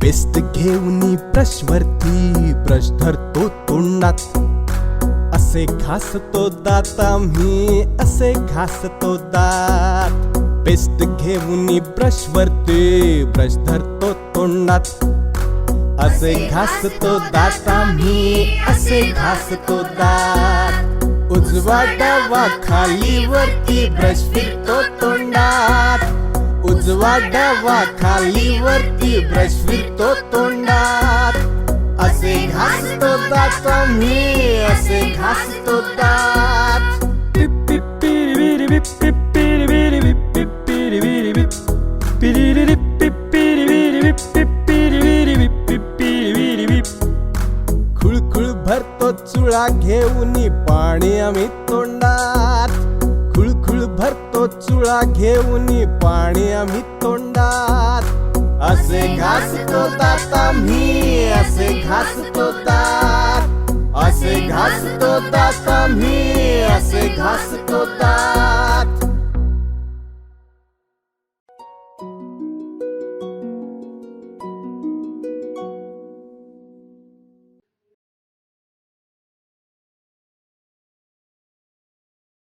बेस्त घेऊनी ब्रशवरती ब्रश धरतो तोंडात. असे घासतो दात आम्ही, असे घासतो दात. बेस्ट घेऊनी ब्रशवरती ब्रश धरतो तोंडात. असे घासतो दात आम्ही, असे घासतो दात. उजवा डावा खाली वरती ब्रश फिरतो तोंडात. उजवा डावा खाली वरती ब्रश फिरतो तोंडात. असे घासतो दात मी असे घासतो दात. भरतो चुळा घेऊन पाणी आम्ही तोंडात. खुळखुळ भरतो चुळा घेऊन पाणी आम्ही तोंडात. असे घासतो दात मी असे घासतो दात असे घासतो दात मी असे घासतो दात